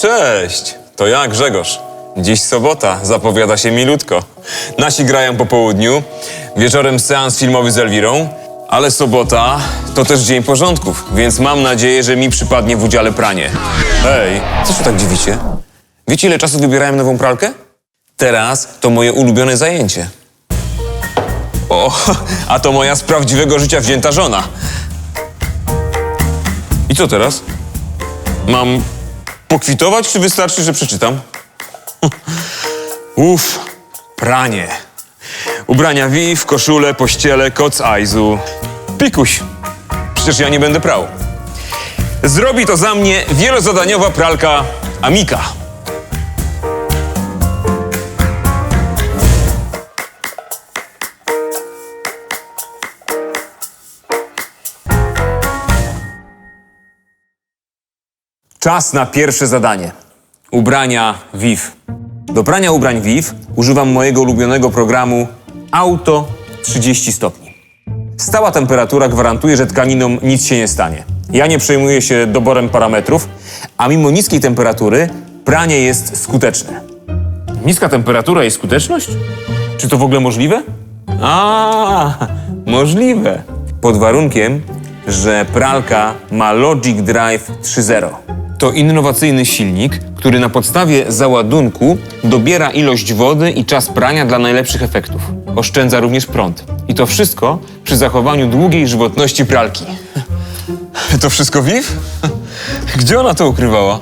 cześć! To ja, Grzegorz. Dziś sobota, zapowiada się milutko. Nasi grają po południu, wieczorem seans filmowy z Elwirą, ale sobota to też dzień porządków, więc mam nadzieję, że mi przypadnie w udziale pranie. Hej, co się tak dziwicie? Wiecie, ile czasu wybierałem nową pralkę? Teraz to moje ulubione zajęcie. O, a to moja z prawdziwego życia wzięta żona. I co teraz? Mam pokwitować, czy wystarczy, że przeczytam? Uff, pranie. Ubrania Viv, koszule, pościele, koc Aizu. Pikuś. Przecież ja nie będę prał. Zrobi to za mnie wielozadaniowa pralka Amika. Czas na pierwsze zadanie. Ubrania Viv. Do prania ubrań Viv używam mojego ulubionego programu Auto 30 stopni. Stała temperatura gwarantuje, że tkaninom nic się nie stanie. Ja nie przejmuję się doborem parametrów, a mimo niskiej temperatury pranie jest skuteczne. Niska temperatura i skuteczność? Czy to w ogóle możliwe? A, możliwe. Pod warunkiem, że pralka ma Logic Drive 3.0. To innowacyjny silnik, który na podstawie załadunku dobiera ilość wody i czas prania dla najlepszych efektów. Oszczędza również prąd. I to wszystko przy zachowaniu długiej żywotności pralki. To wszystko Viv? Gdzie ona to ukrywała?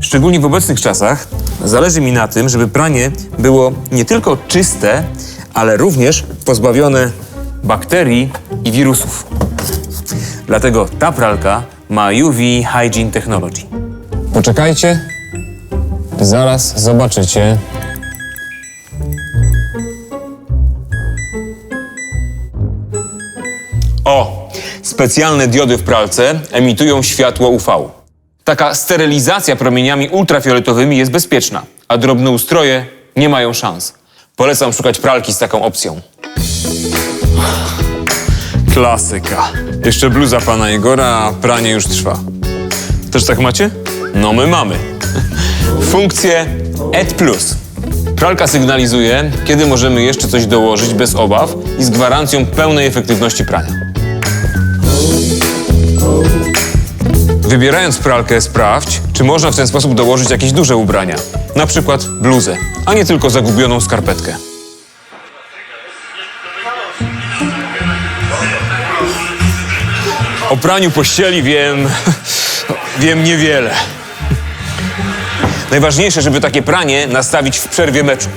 Szczególnie w obecnych czasach zależy mi na tym, żeby pranie było nie tylko czyste, ale również pozbawione bakterii i wirusów. Dlatego ta pralka ma UV Hygiene Technology. Poczekajcie. Zaraz zobaczycie. O! Specjalne diody w pralce emitują światło UV. Taka sterylizacja promieniami ultrafioletowymi jest bezpieczna, a drobne ustroje nie mają szans. Polecam szukać pralki z taką opcją. Klasyka. Jeszcze bluza pana Igora, a pranie już trwa. Też tak macie? No my mamy. Funkcję ED+. Pralka sygnalizuje, kiedy możemy jeszcze coś dołożyć bez obaw i z gwarancją pełnej efektywności prania. Wybierając pralkę, sprawdź, czy można w ten sposób dołożyć jakieś duże ubrania, na przykład bluzę, a nie tylko zagubioną skarpetkę. O praniu pościeli wiem, wiem niewiele. Najważniejsze, żeby takie pranie nastawić w przerwie meczu.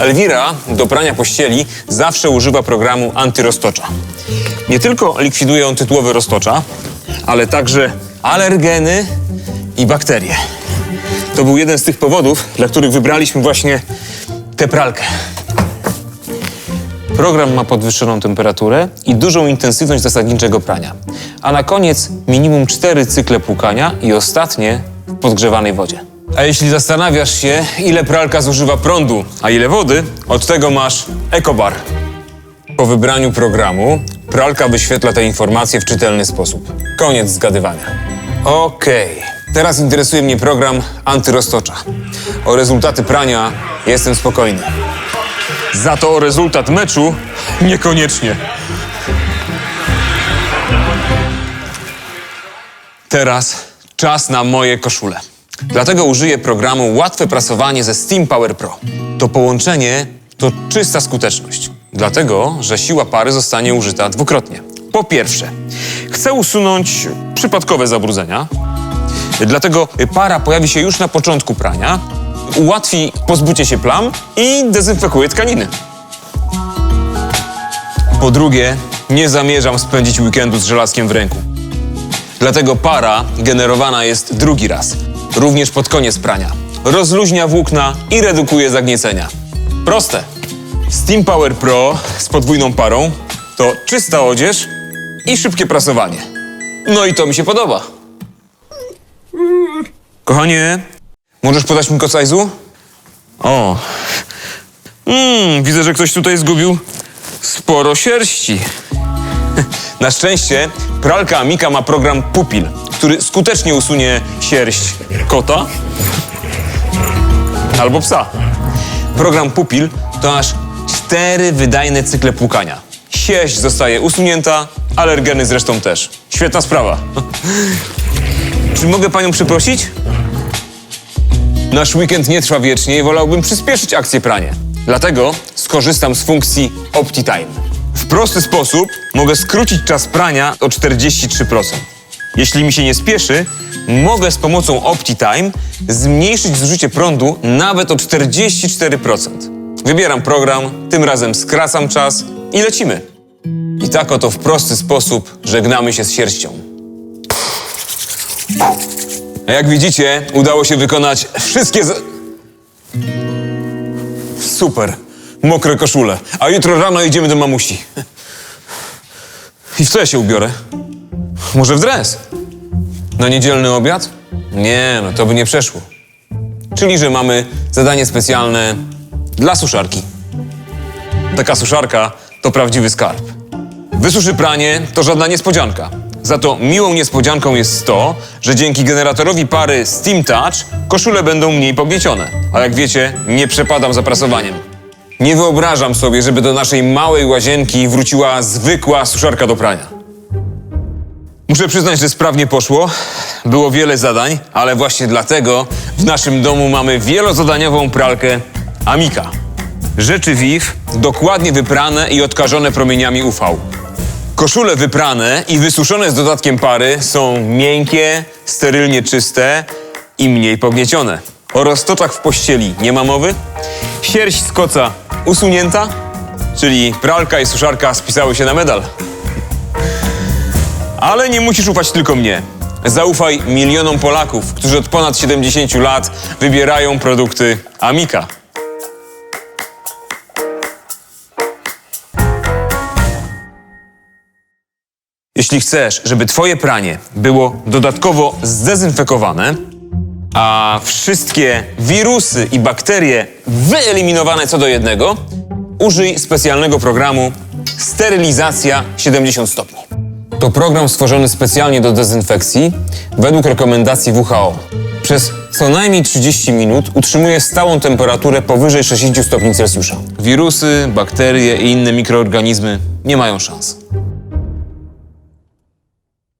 Elwira do prania pościeli zawsze używa programu antyroztocza. Nie tylko likwiduje on tytułowe roztocza, ale także alergeny i bakterie. To był jeden z tych powodów, dla których wybraliśmy właśnie tę pralkę. Program ma podwyższoną temperaturę i dużą intensywność zasadniczego prania. A na koniec minimum cztery cykle płukania i ostatnie w podgrzewanej wodzie. A jeśli zastanawiasz się, ile pralka zużywa prądu, a ile wody, od tego masz EcoBar. Po wybraniu programu pralka wyświetla te informacje w czytelny sposób. Koniec zgadywania. Okej, teraz interesuje mnie program antyroztocza. O rezultaty prania jestem spokojny. Za to rezultat meczu niekoniecznie. Teraz czas na moje koszule. Dlatego użyję programu Łatwe Prasowanie ze Steam Power Pro. To połączenie to czysta skuteczność, dlatego że siła pary zostanie użyta dwukrotnie. Po pierwsze, chcę usunąć przypadkowe zabrudzenia, dlatego para pojawi się już na początku prania, ułatwi pozbycie się plam i dezynfekuje tkaniny. Po drugie, nie zamierzam spędzić weekendu z żelazkiem w ręku. Dlatego para generowana jest drugi raz, również pod koniec prania. Rozluźnia włókna i redukuje zagniecenia. Proste. Steam Power Pro z podwójną parą to czysta odzież i szybkie prasowanie. No i to mi się podoba. Kochanie, możesz podać mi kocajzu? O. Mm, widzę, że ktoś tutaj zgubił sporo sierści. Na szczęście pralka Amika ma program Pupil, który skutecznie usunie sierść kota albo psa. Program Pupil to aż cztery wydajne cykle płukania. Sierść zostaje usunięta, alergeny zresztą też. Świetna sprawa. Czy mogę panią przeprosić? Nasz weekend nie trwa wiecznie i wolałbym przyspieszyć akcję pranie. Dlatego skorzystam z funkcji OptiTime. W prosty sposób mogę skrócić czas prania o 43%. Jeśli mi się nie spieszy, mogę z pomocą OptiTime zmniejszyć zużycie prądu nawet o 44%. Wybieram program, tym razem skracam czas i lecimy. I tak oto w prosty sposób żegnamy się z sierścią. A jak widzicie, udało się wykonać wszystkie z... Super. Mokre koszule. A jutro rano idziemy do mamusi. I w co ja się ubiorę? Może w dres? Na niedzielny obiad? Nie, no to by nie przeszło. Czyli, że mamy zadanie specjalne dla suszarki. Taka suszarka to prawdziwy skarb. Wysuszy pranie to żadna niespodzianka. Za to miłą niespodzianką jest to, że dzięki generatorowi pary Steam Touch koszule będą mniej pogniecione. A jak wiecie, nie przepadam za prasowaniem. Nie wyobrażam sobie, żeby do naszej małej łazienki wróciła zwykła suszarka do prania. Muszę przyznać, że sprawnie poszło. Było wiele zadań, ale właśnie dlatego w naszym domu mamy wielozadaniową pralkę Amika. Rzeczy WIF dokładnie wyprane i odkażone promieniami UV. Koszule wyprane i wysuszone z dodatkiem pary są miękkie, sterylnie czyste i mniej pogniecione. O roztoczach w pościeli nie ma mowy. Sierść z koca usunięta, czyli pralka i suszarka spisały się na medal. Ale nie musisz ufać tylko mnie. Zaufaj milionom Polaków, którzy od ponad 70 lat wybierają produkty Amika. Jeśli chcesz, żeby Twoje pranie było dodatkowo zdezynfekowane, a wszystkie wirusy i bakterie wyeliminowane co do jednego, użyj specjalnego programu Sterylizacja 70 stopni. To program stworzony specjalnie do dezynfekcji według rekomendacji WHO. Przez co najmniej 30 minut utrzymuje stałą temperaturę powyżej 60 stopni Celsjusza. Wirusy, bakterie i inne mikroorganizmy nie mają szans.